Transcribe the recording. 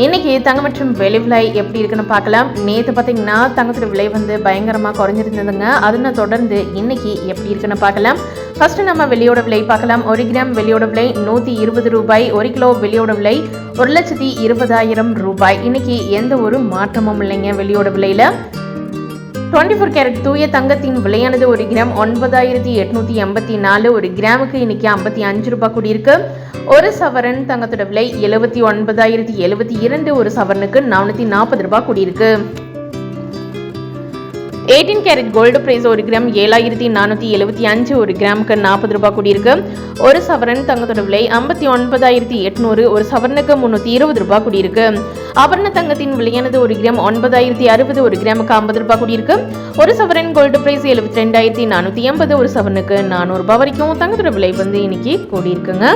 இன்னைக்கு தங்கம் மற்றும் வெளி விலை எப்படி இருக்குன்னு பார்க்கலாம். நேற்று பார்த்தீங்கன்னா தங்கத்தோட விலை வந்து பயங்கரமாக குறைஞ்சிருந்ததுங்க. அதனை தொடர்ந்து இன்னைக்கு எப்படி இருக்குன்னு பார்க்கலாம். ஃபர்ஸ்ட் நம்ம வெளியோட விலை பார்க்கலாம். ஒரு கிராம் வெளியோட விலை நூற்றி இருபது ரூபாய். ஒரு கிலோ வெளியோட விலை ஒரு லட்சத்தி இருபதாயிரம் ரூபாய். இன்னைக்கு எந்த ஒரு மாற்றமும் இல்லைங்க வெளியோட விலையில. டுவெண்ட்டி ஃபோர் கேரட் தூய தங்கத்தின் விலையானது ஒரு கிராம் ஒன்பதாயிரத்தி எட்நூத்தி எண்பத்தி நாலு. ஒரு கிராமுக்கு இன்னைக்கு ஐம்பத்தி அஞ்சு ரூபாய் கூடியிருக்கு. ஒரு சவரன் தங்கத்தோட விலை எழுபத்தி ஒன்பதாயிரத்தி எழுபத்தி இரண்டு. ஒரு சவரனுக்கு நானூற்றி நாற்பது ரூபாய் கூடியிருக்கு. எயிட்டீன் கேரட் கோல்டு பிரைஸ் ஒரு கிராம் ஏழாயிரத்தி நானூற்றி எழுபத்தி அஞ்சு ஒரு கிராமுக்கு நாற்பது ரூபாய் கூடியிருக்கு. ஒரு சவரன் தங்கத்தோட விலை ஐம்பத்தி ஒன்பதாயிரத்தி எட்நூறு ஒரு சவரனுக்கு முந்நூற்றி இருபது ரூபாய் கூடியிருக்கு. ஆபரண தங்கத்தின் விலையானது ஒரு கிராம் ஒன்பதாயிரத்தி அறுபது ஒரு கிராமுக்கு ஐம்பது ரூபாய் கூடியிருக்கு. ஒரு சவரன் கோல்டு பிரைஸ் எழுபத்தி ரெண்டாயிரத்தி நானூற்றி எண்பது ஒரு சவரனுக்கு நானூறு ரூபாய் வரைக்கும் தங்கத்தோட விலை வந்து இன்னைக்கு கூடியிருக்குங்க.